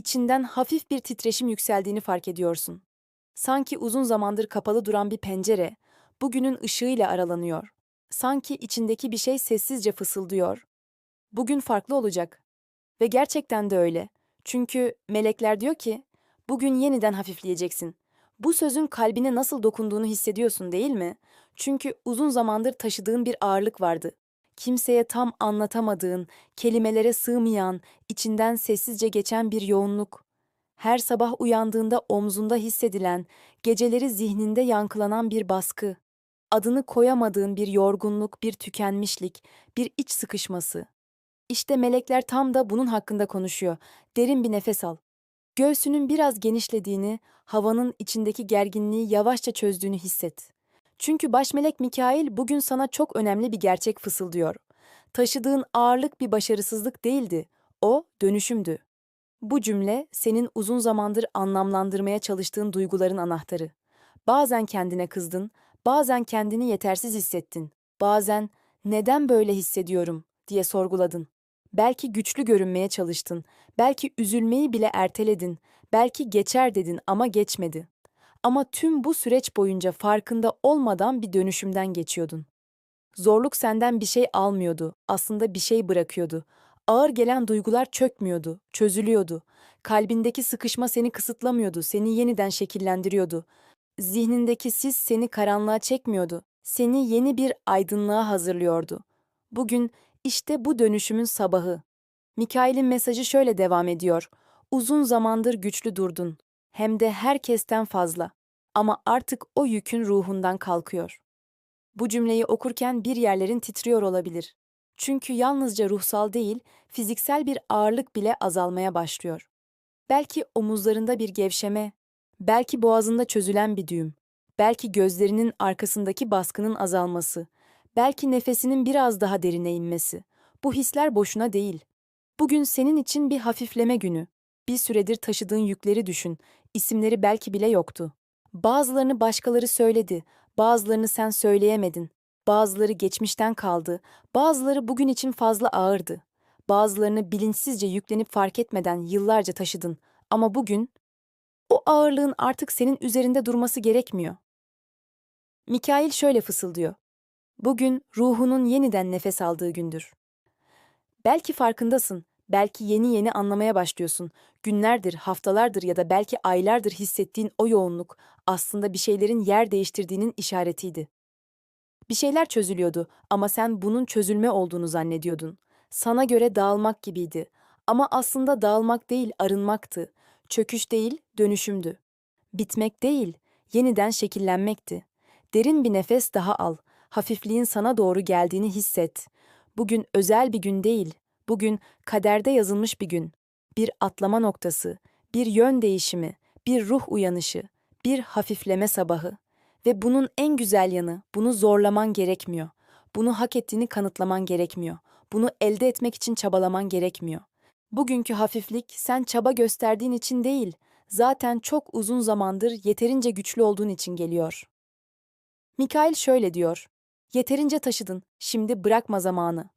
içinden hafif bir titreşim yükseldiğini fark ediyorsun. Sanki uzun zamandır kapalı duran bir pencere, bugünün ışığıyla aralanıyor. Sanki içindeki bir şey sessizce fısıldıyor. Bugün farklı olacak. Ve gerçekten de öyle. Çünkü melekler diyor ki, bugün yeniden hafifleyeceksin. Bu sözün kalbine nasıl dokunduğunu hissediyorsun değil mi? Çünkü uzun zamandır taşıdığın bir ağırlık vardı. Kimseye tam anlatamadığın, kelimelere sığmayan, içinden sessizce geçen bir yoğunluk. Her sabah uyandığında omzunda hissedilen, geceleri zihninde yankılanan bir baskı. Adını koyamadığın bir yorgunluk, bir tükenmişlik, bir iç sıkışması. İşte melekler tam da bunun hakkında konuşuyor. Derin bir nefes al. Göğsünün biraz genişlediğini, havanın içindeki gerginliği yavaşça çözdüğünü hisset. Çünkü başmelek Mikail bugün sana çok önemli bir gerçek fısıldıyor. Taşıdığın ağırlık bir başarısızlık değildi. O dönüşümdü. Bu cümle senin uzun zamandır anlamlandırmaya çalıştığın duyguların anahtarı. Bazen kendine kızdın, bazen kendini yetersiz hissettin. Bazen neden böyle hissediyorum diye sorguladın. Belki güçlü görünmeye çalıştın, belki üzülmeyi bile erteledin, belki geçer dedin ama geçmedi. Ama tüm bu süreç boyunca farkında olmadan bir dönüşümden geçiyordun. Zorluk senden bir şey almıyordu, aslında bir şey bırakıyordu. Ağır gelen duygular çökmüyordu, çözülüyordu. Kalbindeki sıkışma seni kısıtlamıyordu, seni yeniden şekillendiriyordu. Zihnindeki sis seni karanlığa çekmiyordu, seni yeni bir aydınlığa hazırlıyordu. Bugün işte bu dönüşümün sabahı. Mikail'in mesajı şöyle devam ediyor. Uzun zamandır güçlü durdun. Hem de herkesten fazla. Ama artık o yükün ruhundan kalkıyor. Bu cümleyi okurken bir yerlerin titriyor olabilir. Çünkü yalnızca ruhsal değil, fiziksel bir ağırlık bile azalmaya başlıyor. Belki omuzlarında bir gevşeme, belki boğazında çözülen bir düğüm, belki gözlerinin arkasındaki baskının azalması, belki nefesinin biraz daha derine inmesi. Bu hisler boşuna değil. Bugün senin için bir hafifleme günü. Bir süredir taşıdığın yükleri düşün. İsimleri belki bile yoktu. Bazılarını başkaları söyledi, bazılarını sen söyleyemedin. Bazıları geçmişten kaldı, bazıları bugün için fazla ağırdı. Bazılarını bilinçsizce yüklenip fark etmeden yıllarca taşıdın. Ama bugün o ağırlığın artık senin üzerinde durması gerekmiyor. Mikail şöyle fısıldıyor. Bugün ruhunun yeniden nefes aldığı gündür. Belki farkındasın, belki yeni yeni anlamaya başlıyorsun. Günlerdir, haftalardır ya da belki aylardır hissettiğin o yoğunluk aslında bir şeylerin yer değiştirdiğinin işaretiydi. Bir şeyler çözülüyordu ama sen bunun çözülme olduğunu zannediyordun. Sana göre dağılmak gibiydi ama aslında dağılmak değil, arınmaktı. Çöküş değil, dönüşümdü. Bitmek değil, yeniden şekillenmekti. Derin bir nefes daha al. Hafifliğin sana doğru geldiğini hisset. Bugün özel bir gün değil. Bugün kaderde yazılmış bir gün. Bir atlama noktası, bir yön değişimi, bir ruh uyanışı, bir hafifleme sabahı. Ve bunun en güzel yanı, bunu zorlaman gerekmiyor. Bunu hak ettiğini kanıtlaman gerekmiyor. Bunu elde etmek için çabalaman gerekmiyor. Bugünkü hafiflik sen çaba gösterdiğin için değil, zaten çok uzun zamandır yeterince güçlü olduğun için geliyor. Mikail şöyle diyor: Yeterince taşıdın, şimdi bırakma zamanı.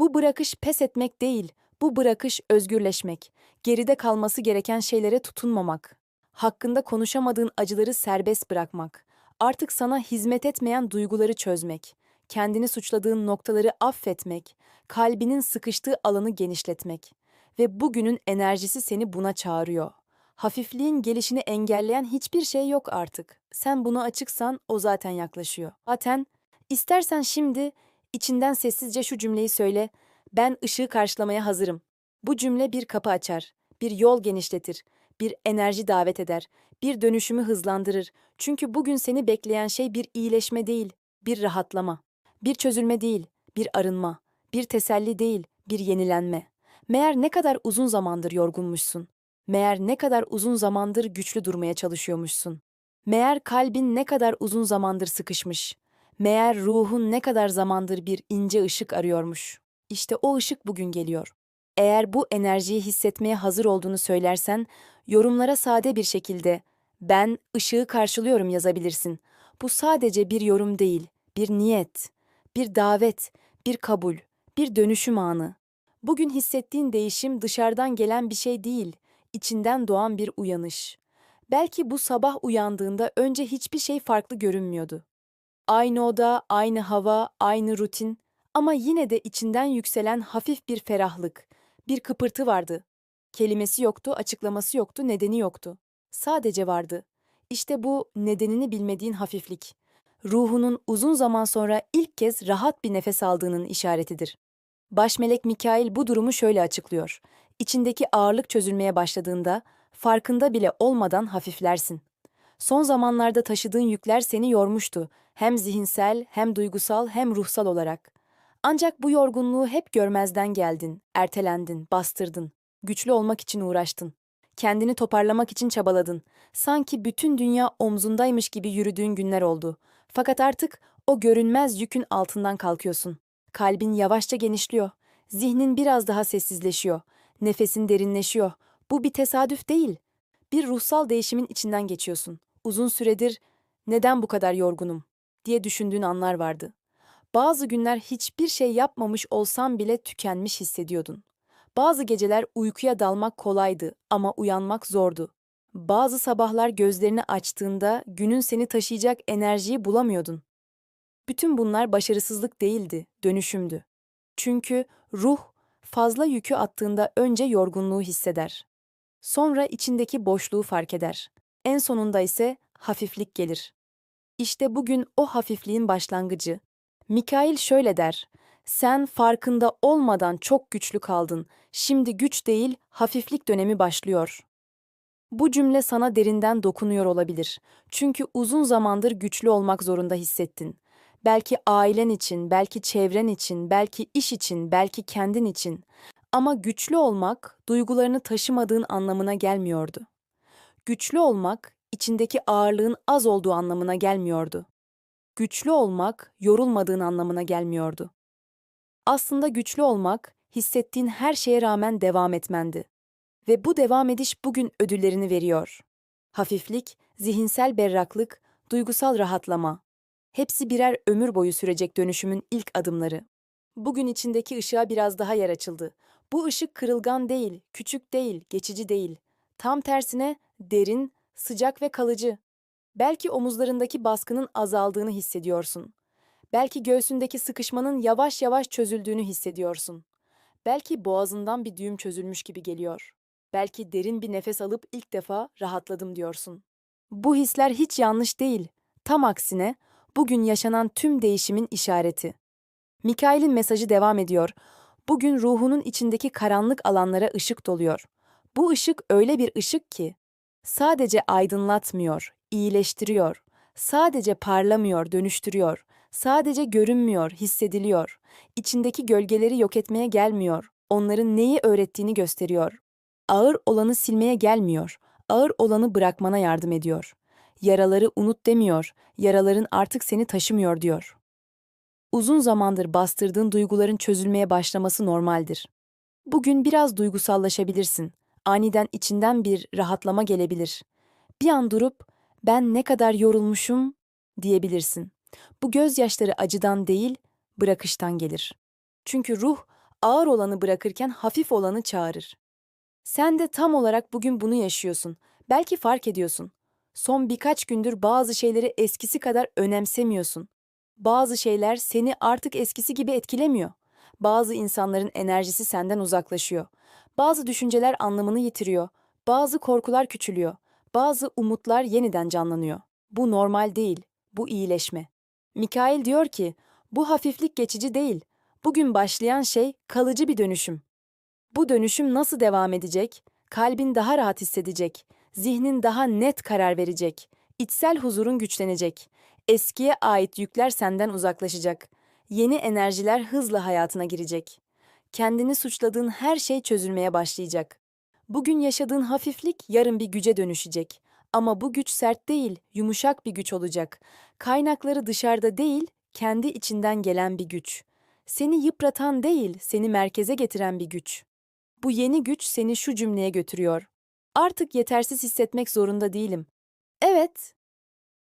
Bu bırakış pes etmek değil, bu bırakış özgürleşmek, geride kalması gereken şeylere tutunmamak, hakkında konuşamadığın acıları serbest bırakmak, artık sana hizmet etmeyen duyguları çözmek, kendini suçladığın noktaları affetmek, kalbinin sıkıştığı alanı genişletmek ve bugünün enerjisi seni buna çağırıyor. Hafifliğin gelişini engelleyen hiçbir şey yok artık. Sen buna açıksan o zaten yaklaşıyor. Zaten istersen şimdi içinden sessizce şu cümleyi söyle. Ben ışığı karşılamaya hazırım. Bu cümle bir kapı açar, bir yol genişletir, bir enerji davet eder, bir dönüşümü hızlandırır. Çünkü bugün seni bekleyen şey bir iyileşme değil, bir rahatlama. Bir çözülme değil, bir arınma. Bir teselli değil, bir yenilenme. Meğer ne kadar uzun zamandır yorgunmuşsun. Meğer ne kadar uzun zamandır güçlü durmaya çalışıyormuşsun. Meğer kalbin ne kadar uzun zamandır sıkışmış. Meğer ruhun ne kadar zamandır bir ince ışık arıyormuş. İşte o ışık bugün geliyor. Eğer bu enerjiyi hissetmeye hazır olduğunu söylersen, yorumlara sade bir şekilde "Ben ışığı karşılıyorum." yazabilirsin. Bu sadece bir yorum değil, bir niyet, bir davet, bir kabul, bir dönüşüm anı. Bugün hissettiğin değişim dışarıdan gelen bir şey değil, içinden doğan bir uyanış. Belki bu sabah uyandığında önce hiçbir şey farklı görünmüyordu. Aynı oda, aynı hava, aynı rutin ama yine de içinden yükselen hafif bir ferahlık, bir kıpırtı vardı. Kelimesi yoktu, açıklaması yoktu, nedeni yoktu. Sadece vardı. İşte bu nedenini bilmediğin hafiflik. Ruhunun uzun zaman sonra ilk kez rahat bir nefes aldığının işaretidir. Başmelek Mikail bu durumu şöyle açıklıyor. İçindeki ağırlık çözülmeye başladığında farkında bile olmadan hafiflersin. Son zamanlarda taşıdığın yükler seni yormuştu. Hem zihinsel, hem duygusal, hem ruhsal olarak. Ancak bu yorgunluğu hep görmezden geldin, ertelendin, bastırdın. Güçlü olmak için uğraştın. Kendini toparlamak için çabaladın. Sanki bütün dünya omzundaymış gibi yürüdüğün günler oldu. Fakat artık o görünmez yükün altından kalkıyorsun. Kalbin yavaşça genişliyor. Zihnin biraz daha sessizleşiyor. Nefesin derinleşiyor. Bu bir tesadüf değil. Bir ruhsal değişimin içinden geçiyorsun. Uzun süredir neden bu kadar yorgunum diye düşündüğün anlar vardı. Bazı günler hiçbir şey yapmamış olsam bile tükenmiş hissediyordun. Bazı geceler uykuya dalmak kolaydı ama uyanmak zordu. Bazı sabahlar gözlerini açtığında günün seni taşıyacak enerjiyi bulamıyordun. Bütün bunlar başarısızlık değildi, dönüşümdü. Çünkü ruh fazla yükü attığında önce yorgunluğu hisseder. Sonra içindeki boşluğu fark eder. En sonunda ise hafiflik gelir. İşte bugün o hafifliğin başlangıcı. Mikail şöyle der: Sen farkında olmadan çok güçlü kaldın. Şimdi güç değil, hafiflik dönemi başlıyor. Bu cümle sana derinden dokunuyor olabilir. Çünkü uzun zamandır güçlü olmak zorunda hissettin. Belki ailen için, belki çevren için, belki iş için, belki kendin için. Ama güçlü olmak duygularını taşımadığın anlamına gelmiyordu. Güçlü olmak içindeki ağırlığın az olduğu anlamına gelmiyordu. Güçlü olmak yorulmadığın anlamına gelmiyordu. Aslında güçlü olmak hissettiğin her şeye rağmen devam etmendi. Ve bu devam ediş bugün ödüllerini veriyor. Hafiflik, zihinsel berraklık, duygusal rahatlama. Hepsi birer ömür boyu sürecek dönüşümün ilk adımları. Bugün içindeki ışığa biraz daha yer açıldı. Bu ışık kırılgan değil, küçük değil, geçici değil. Tam tersine derin, sıcak ve kalıcı. Belki omuzlarındaki baskının azaldığını hissediyorsun. Belki göğsündeki sıkışmanın yavaş yavaş çözüldüğünü hissediyorsun. Belki boğazından bir düğüm çözülmüş gibi geliyor. Belki derin bir nefes alıp ilk defa rahatladım diyorsun. Bu hisler hiç yanlış değil. Tam aksine bugün yaşanan tüm değişimin işareti. Mikail'in mesajı devam ediyor. Bugün ruhunun içindeki karanlık alanlara ışık doluyor. Bu ışık öyle bir ışık ki sadece aydınlatmıyor, iyileştiriyor. Sadece parlamıyor, dönüştürüyor. Sadece görünmüyor, hissediliyor. İçindeki gölgeleri yok etmeye gelmiyor. Onların neyi öğrettiğini gösteriyor. Ağır olanı silmeye gelmiyor. Ağır olanı bırakmana yardım ediyor. Yaraları unut demiyor. Yaraların artık seni taşımıyor diyor. Uzun zamandır bastırdığın duyguların çözülmeye başlaması normaldir. Bugün biraz duygusallaşabilirsin. Aniden içinden bir rahatlama gelebilir. Bir an durup ben ne kadar yorulmuşum diyebilirsin. Bu gözyaşları acıdan değil, bırakıştan gelir. Çünkü ruh ağır olanı bırakırken hafif olanı çağırır. Sen de tam olarak bugün bunu yaşıyorsun. Belki fark ediyorsun. Son birkaç gündür bazı şeyleri eskisi kadar önemsemiyorsun. Bazı şeyler seni artık eskisi gibi etkilemiyor. Bazı insanların enerjisi senden uzaklaşıyor. Bazı düşünceler anlamını yitiriyor. Bazı korkular küçülüyor. Bazı umutlar yeniden canlanıyor. Bu normal değil. Bu iyileşme. Mikail diyor ki, bu hafiflik geçici değil. Bugün başlayan şey kalıcı bir dönüşüm. Bu dönüşüm nasıl devam edecek? Kalbin daha rahat hissedecek, zihnin daha net karar verecek, içsel huzurun güçlenecek, eskiye ait yükler senden uzaklaşacak, yeni enerjiler hızla hayatına girecek. Kendini suçladığın her şey çözülmeye başlayacak. Bugün yaşadığın hafiflik yarın bir güce dönüşecek. Ama bu güç sert değil, yumuşak bir güç olacak. Kaynakları dışarıda değil, kendi içinden gelen bir güç. Seni yıpratan değil, seni merkeze getiren bir güç. Bu yeni güç seni şu cümleye götürüyor. Artık yetersiz hissetmek zorunda değilim. Evet.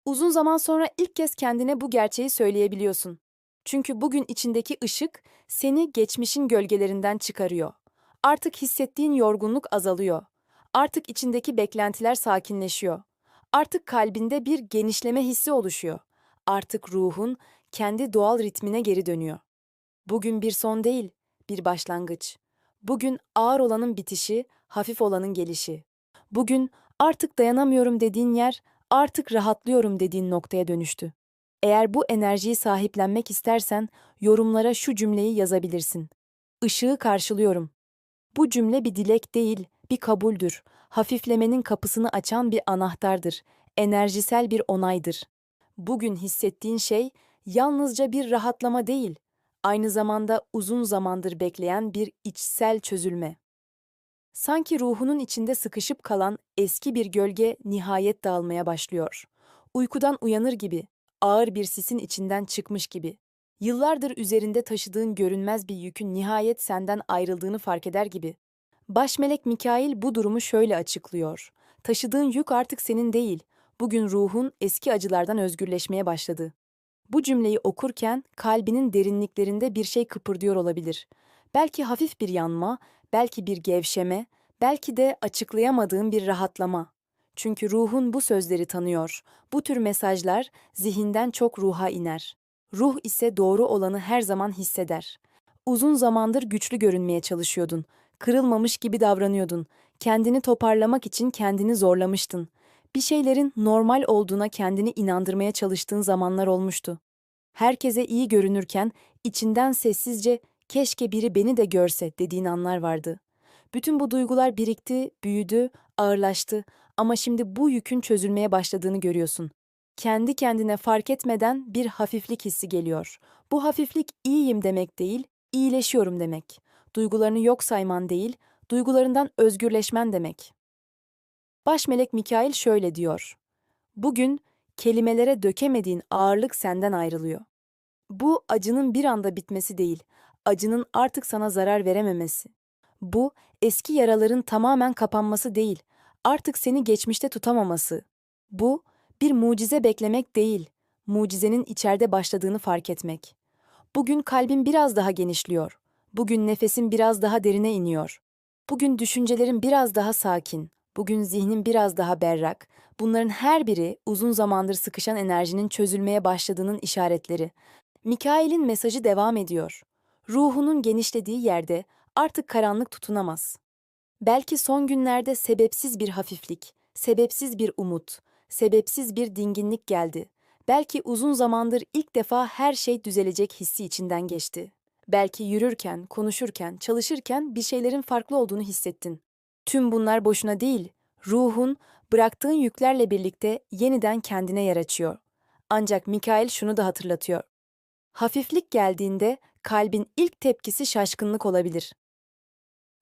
Uzun zaman sonra ilk kez kendine bu gerçeği söyleyebiliyorsun. Çünkü bugün içindeki ışık seni geçmişin gölgelerinden çıkarıyor. Artık hissettiğin yorgunluk azalıyor. Artık içindeki beklentiler sakinleşiyor. Artık kalbinde bir genişleme hissi oluşuyor. Artık ruhun kendi doğal ritmine geri dönüyor. Bugün bir son değil, bir başlangıç. Bugün ağır olanın bitişi, hafif olanın gelişi. Bugün artık dayanamıyorum dediğin yer, artık rahatlıyorum dediğin noktaya dönüştü. Eğer bu enerjiyi sahiplenmek istersen yorumlara şu cümleyi yazabilirsin. Işığı karşılıyorum. Bu cümle bir dilek değil, bir kabuldür. Hafiflemenin kapısını açan bir anahtardır. Enerjisel bir onaydır. Bugün hissettiğin şey yalnızca bir rahatlama değil, aynı zamanda uzun zamandır bekleyen bir içsel çözülme. Sanki ruhunun içinde sıkışıp kalan eski bir gölge nihayet dağılmaya başlıyor. Uykudan uyanır gibi, ağır bir sisin içinden çıkmış gibi. Yıllardır üzerinde taşıdığın görünmez bir yükün nihayet senden ayrıldığını fark eder gibi. Başmelek Mikail bu durumu şöyle açıklıyor. Taşıdığın yük artık senin değil. Bugün ruhun eski acılardan özgürleşmeye başladı. Bu cümleyi okurken kalbinin derinliklerinde bir şey kıpırdıyor olabilir. Belki hafif bir yanma, belki bir gevşeme, belki de açıklayamadığın bir rahatlama. Çünkü ruhun bu sözleri tanıyor. Bu tür mesajlar zihinden çok ruha iner. Ruh ise doğru olanı her zaman hisseder. Uzun zamandır güçlü görünmeye çalışıyordun. Kırılmamış gibi davranıyordun. Kendini toparlamak için kendini zorlamıştın. Bir şeylerin normal olduğuna kendini inandırmaya çalıştığın zamanlar olmuştu. Herkese iyi görünürken içinden sessizce keşke biri beni de görse dediğin anlar vardı. Bütün bu duygular birikti, büyüdü, ağırlaştı ama şimdi bu yükün çözülmeye başladığını görüyorsun. Kendi kendine fark etmeden bir hafiflik hissi geliyor. Bu hafiflik iyiyim demek değil, iyileşiyorum demek. Duygularını yok sayman değil, duygularından özgürleşmen demek. Başmelek Mikail şöyle diyor. Bugün kelimelere dökemediğin ağırlık senden ayrılıyor. Bu acının bir anda bitmesi değil, acının artık sana zarar verememesi. Bu eski yaraların tamamen kapanması değil, artık seni geçmişte tutamaması. Bu bir mucize beklemek değil, mucizenin içeride başladığını fark etmek. Bugün kalbin biraz daha genişliyor. Bugün nefesin biraz daha derine iniyor. Bugün düşüncelerin biraz daha sakin. Bugün zihnin biraz daha berrak. Bunların her biri uzun zamandır sıkışan enerjinin çözülmeye başladığının işaretleri. Mikail'in mesajı devam ediyor. Ruhunun genişlediği yerde artık karanlık tutunamaz. Belki son günlerde sebepsiz bir hafiflik, sebepsiz bir umut, sebepsiz bir dinginlik geldi. Belki uzun zamandır ilk defa her şey düzelecek hissi içinden geçti. Belki yürürken, konuşurken, çalışırken bir şeylerin farklı olduğunu hissettin. Tüm bunlar boşuna değil, ruhun bıraktığın yüklerle birlikte yeniden kendine yer açıyor. Ancak Mikail şunu da hatırlatıyor. Hafiflik geldiğinde kalbin ilk tepkisi şaşkınlık olabilir.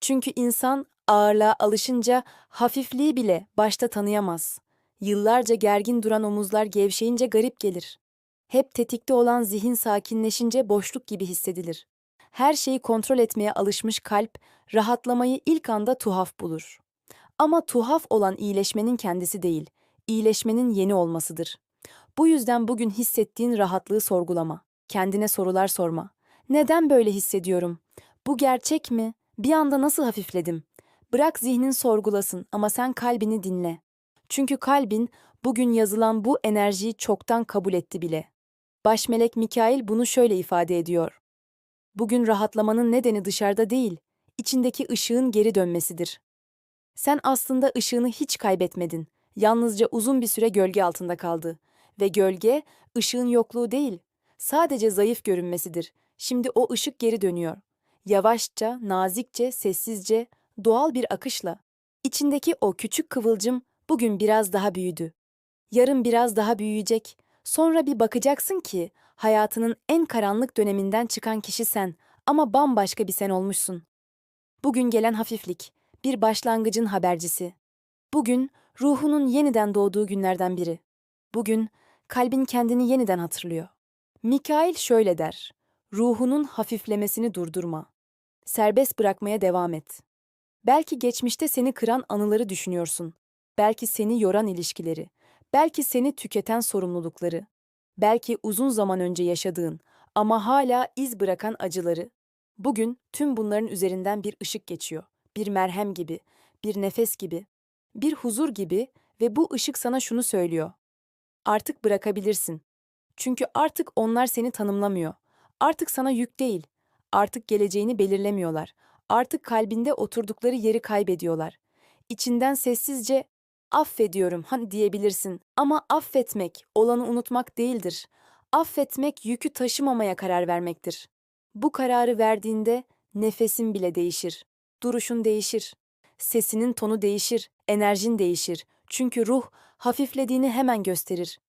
Çünkü insan ağırlığa alışınca hafifliği bile başta tanıyamaz. Yıllarca gergin duran omuzlar gevşeyince garip gelir. Hep tetikte olan zihin sakinleşince boşluk gibi hissedilir. Her şeyi kontrol etmeye alışmış kalp rahatlamayı ilk anda tuhaf bulur. Ama tuhaf olan iyileşmenin kendisi değil, iyileşmenin yeni olmasıdır. Bu yüzden bugün hissettiğin rahatlığı sorgulama. Kendine sorular sorma. Neden böyle hissediyorum? Bu gerçek mi? Bir anda nasıl hafifledim? Bırak zihnin sorgulasın ama sen kalbini dinle. Çünkü kalbin bugün yazılan bu enerjiyi çoktan kabul etti bile. Başmelek Mikail bunu şöyle ifade ediyor. Bugün rahatlamanın nedeni dışarıda değil, içindeki ışığın geri dönmesidir. Sen aslında ışığını hiç kaybetmedin. Yalnızca uzun bir süre gölge altında kaldı. Ve gölge, ışığın yokluğu değil, sadece zayıf görünmesidir. Şimdi o ışık geri dönüyor. Yavaşça, nazikçe, sessizce, doğal bir akışla. İçindeki o küçük kıvılcım bugün biraz daha büyüdü. Yarın biraz daha büyüyecek. Sonra bir bakacaksın ki hayatının en karanlık döneminden çıkan kişi sen ama bambaşka bir sen olmuşsun. Bugün gelen hafiflik, bir başlangıcın habercisi. Bugün ruhunun yeniden doğduğu günlerden biri. Bugün kalbin kendini yeniden hatırlıyor. Mikail şöyle der. Ruhunun hafiflemesini durdurma. Serbest bırakmaya devam et. Belki geçmişte seni kıran anıları düşünüyorsun. Belki seni yoran ilişkileri. Belki seni tüketen sorumlulukları. Belki uzun zaman önce yaşadığın ama hala iz bırakan acıları. Bugün tüm bunların üzerinden bir ışık geçiyor. Bir merhem gibi, bir nefes gibi. bir huzur gibi ve bu ışık sana şunu söylüyor. Artık bırakabilirsin. Çünkü artık onlar seni tanımlamıyor. Artık sana yük değil. Artık geleceğini belirlemiyorlar. Artık kalbinde oturdukları yeri kaybediyorlar. İçinden sessizce affediyorum hani diyebilirsin ama affetmek olanı unutmak değildir. Affetmek yükü taşımamaya karar vermektir. Bu kararı verdiğinde nefesin bile değişir. Duruşun değişir. Sesinin tonu değişir, enerjin değişir. Çünkü ruh hafiflediğini hemen gösterir.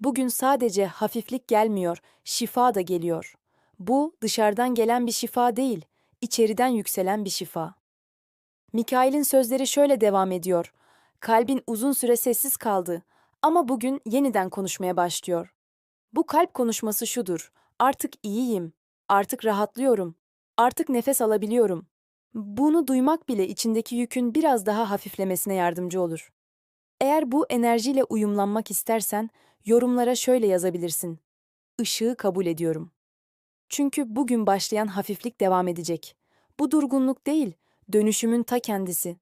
Bugün sadece hafiflik gelmiyor, şifa da geliyor. Bu dışarıdan gelen bir şifa değil, içeriden yükselen bir şifa. Mikail'in sözleri şöyle devam ediyor. Kalbin uzun süre sessiz kaldı ama bugün yeniden konuşmaya başlıyor. Bu kalp konuşması şudur. Artık iyiyim. Artık rahatlıyorum. Artık nefes alabiliyorum. Bunu duymak bile içindeki yükün biraz daha hafiflemesine yardımcı olur. Eğer bu enerjiyle uyumlanmak istersen yorumlara şöyle yazabilirsin. Işığı kabul ediyorum. Çünkü bugün başlayan hafiflik devam edecek. Bu durgunluk değil, dönüşümün ta kendisi.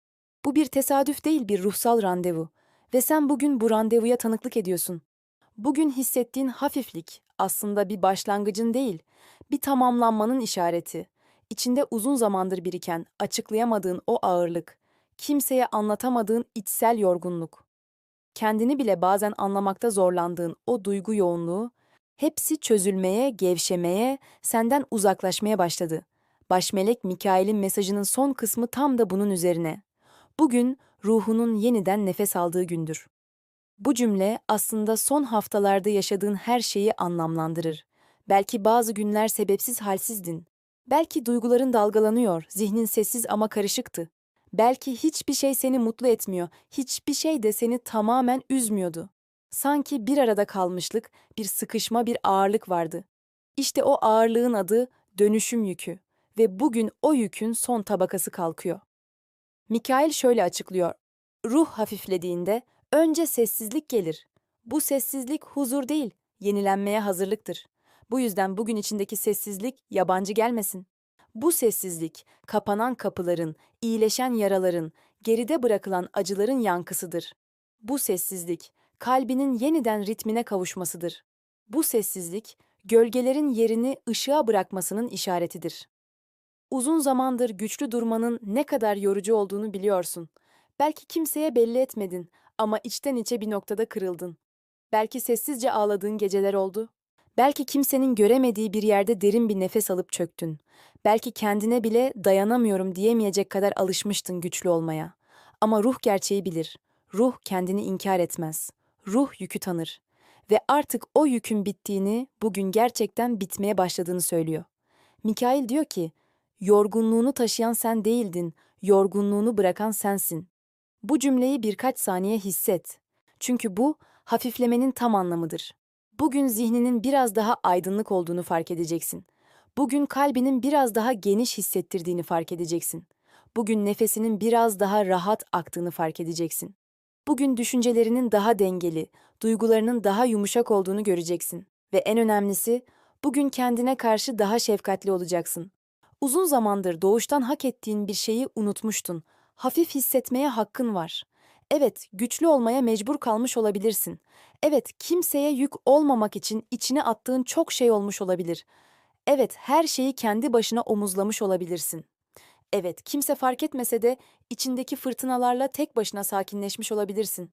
Bu bir tesadüf değil, bir ruhsal randevu. Ve sen bugün bu randevuya tanıklık ediyorsun. Bugün hissettiğin hafiflik aslında bir başlangıcın değil, bir tamamlanmanın işareti. İçinde uzun zamandır biriken, açıklayamadığın o ağırlık, kimseye anlatamadığın içsel yorgunluk, kendini bile bazen anlamakta zorlandığın o duygu yoğunluğu, hepsi çözülmeye, gevşemeye, senden uzaklaşmaya başladı. Başmelek Mikail'in mesajının son kısmı tam da bunun üzerine. Bugün ruhunun yeniden nefes aldığı gündür. Bu cümle aslında son haftalarda yaşadığın her şeyi anlamlandırır. Belki bazı günler sebepsiz halsizdin. Belki duyguların dalgalanıyor, zihnin sessiz ama karışıktı. Belki hiçbir şey seni mutlu etmiyor, hiçbir şey de seni tamamen üzmüyordu. Sanki bir arada kalmışlık, bir sıkışma, bir ağırlık vardı. İşte o ağırlığın adı dönüşüm yükü ve bugün o yükün son tabakası kalkıyor. Mikail şöyle açıklıyor. Ruh hafiflediğinde önce sessizlik gelir. Bu sessizlik huzur değil, yenilenmeye hazırlıktır. Bu yüzden bugün içindeki sessizlik yabancı gelmesin. Bu sessizlik, kapanan kapıların, iyileşen yaraların, geride bırakılan acıların yankısıdır. Bu sessizlik, kalbinin yeniden ritmine kavuşmasıdır. Bu sessizlik, gölgelerin yerini ışığa bırakmasının işaretidir. Uzun zamandır güçlü durmanın ne kadar yorucu olduğunu biliyorsun. Belki kimseye belli etmedin ama içten içe bir noktada kırıldın. Belki sessizce ağladığın geceler oldu. Belki kimsenin göremediği bir yerde derin bir nefes alıp çöktün. Belki kendine bile dayanamıyorum diyemeyecek kadar alışmıştın güçlü olmaya. Ama ruh gerçeği bilir. Ruh kendini inkar etmez. Ruh yükü tanır. Ve artık o yükün bittiğini, bugün gerçekten bitmeye başladığını söylüyor. Mikail diyor ki, yorgunluğunu taşıyan sen değildin, yorgunluğunu bırakan sensin. Bu cümleyi birkaç saniye hisset. Çünkü bu, hafiflemenin tam anlamıdır. Bugün zihninin biraz daha aydınlık olduğunu fark edeceksin. Bugün kalbinin biraz daha geniş hissettirdiğini fark edeceksin. Bugün nefesinin biraz daha rahat aktığını fark edeceksin. Bugün düşüncelerinin daha dengeli, duygularının daha yumuşak olduğunu göreceksin. Ve en önemlisi, bugün kendine karşı daha şefkatli olacaksın. Uzun zamandır doğuştan hak ettiğin bir şeyi unutmuştun. Hafif hissetmeye hakkın var. Evet, güçlü olmaya mecbur kalmış olabilirsin. Evet, kimseye yük olmamak için içine attığın çok şey olmuş olabilir. Evet, her şeyi kendi başına omuzlamış olabilirsin. Evet, kimse fark etmese de içindeki fırtınalarla tek başına sakinleşmiş olabilirsin.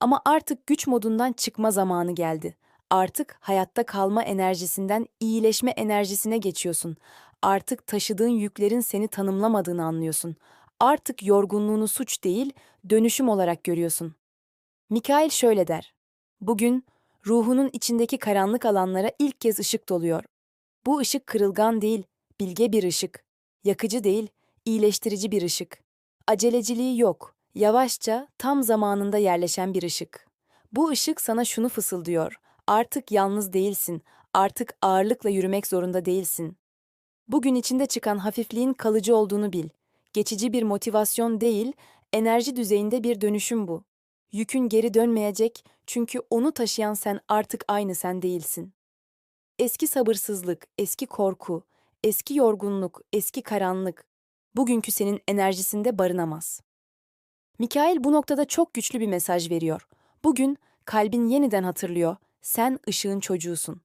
Ama artık güç modundan çıkma zamanı geldi. Artık hayatta kalma enerjisinden iyileşme enerjisine geçiyorsun. Artık taşıdığın yüklerin seni tanımlamadığını anlıyorsun. Artık yorgunluğunu suç değil, dönüşüm olarak görüyorsun. Mikail şöyle der. Bugün ruhunun içindeki karanlık alanlara ilk kez ışık doluyor. Bu ışık kırılgan değil, bilge bir ışık. Yakıcı değil, iyileştirici bir ışık. Aceleciliği yok, yavaşça, tam zamanında yerleşen bir ışık. Bu ışık sana şunu fısıldıyor. Artık yalnız değilsin, artık ağırlıkla yürümek zorunda değilsin. Bugün içinde çıkan hafifliğin kalıcı olduğunu bil. Geçici bir motivasyon değil, enerji düzeyinde bir dönüşüm bu. Yükün geri dönmeyecek çünkü onu taşıyan sen artık aynı sen değilsin. Eski sabırsızlık, eski korku, eski yorgunluk, eski karanlık, bugünkü senin enerjisinde barınamaz. Mikail bu noktada çok güçlü bir mesaj veriyor. Bugün kalbin yeniden hatırlıyor. Sen ışığın çocuğusun.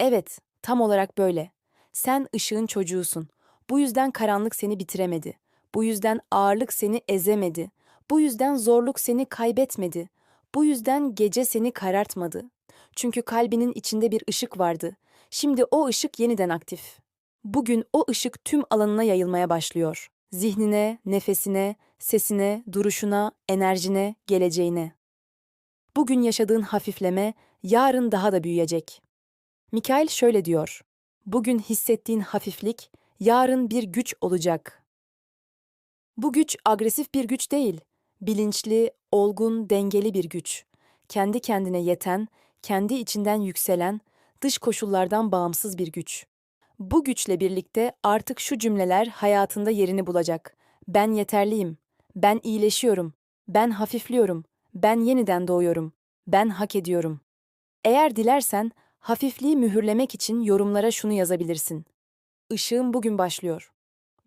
Evet, tam olarak böyle. Sen ışığın çocuğusun. Bu yüzden karanlık seni bitiremedi. Bu yüzden ağırlık seni ezemedi. Bu yüzden zorluk seni kaybetmedi. Bu yüzden gece seni karartmadı. Çünkü kalbinin içinde bir ışık vardı. Şimdi o ışık yeniden aktif. Bugün o ışık tüm alanına yayılmaya başlıyor. Zihnine, nefesine, sesine, duruşuna, enerjine, geleceğine. Bugün yaşadığın hafifleme yarın daha da büyüyecek. Mikail şöyle diyor. Bugün hissettiğin hafiflik yarın bir güç olacak. Bu güç agresif bir güç değil. Bilinçli, olgun, dengeli bir güç. Kendi kendine yeten, kendi içinden yükselen, dış koşullardan bağımsız bir güç. Bu güçle birlikte artık şu cümleler hayatında yerini bulacak. Ben yeterliyim. Ben iyileşiyorum. Ben hafifliyorum. Ben yeniden doğuyorum. Ben hak ediyorum. Eğer dilersen hafifliği mühürlemek için yorumlara şunu yazabilirsin. Işığım bugün başlıyor.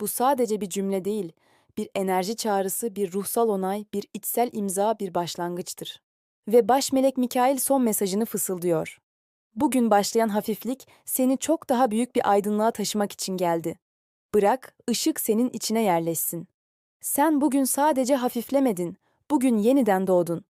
Bu sadece bir cümle değil, bir enerji çağrısı, bir ruhsal onay, bir içsel imza, bir başlangıçtır. Ve baş melek Mikail son mesajını fısıldıyor. Bugün başlayan hafiflik seni çok daha büyük bir aydınlığa taşımak için geldi. Bırak, ışık senin içine yerleşsin. Sen bugün sadece hafiflemedin, bugün yeniden doğdun.